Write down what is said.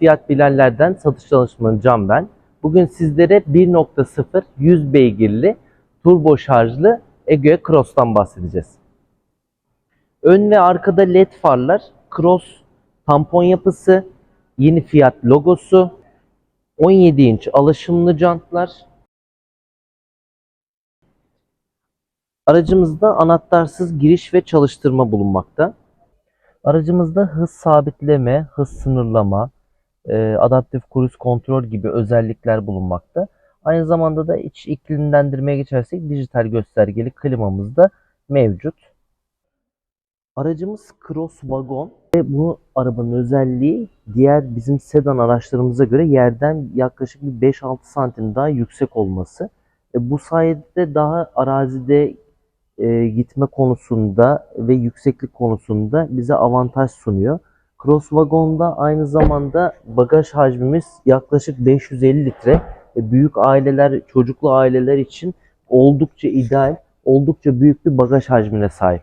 fiyat bilenlerden satış danışmanı Can ben. Bugün sizlere 1.0 100 beygirli turbo şarjlı Egea Cross'tan bahsedeceğiz. Ön ve arkada led farlar, Cross tampon yapısı, yeni Fiat logosu, 17 inç alaşımlı jantlar. Aracımızda anahtarsız giriş ve çalıştırma bulunmakta. Aracımızda hız sabitleme, hız sınırlama, e, adaptif cruise kontrol gibi özellikler bulunmakta. Aynı zamanda da iç iklimlendirmeye geçersek dijital göstergeli klimamız da mevcut. Aracımız cross wagon ve bu arabanın özelliği diğer bizim sedan araçlarımıza göre yerden yaklaşık bir 5-6 santim daha yüksek olması. E, bu sayede daha arazide e, gitme konusunda ve yükseklik konusunda bize avantaj sunuyor. Cross Wagon'da aynı zamanda bagaj hacmimiz yaklaşık 550 litre. E, büyük aileler, çocuklu aileler için oldukça ideal, oldukça büyük bir bagaj hacmine sahip.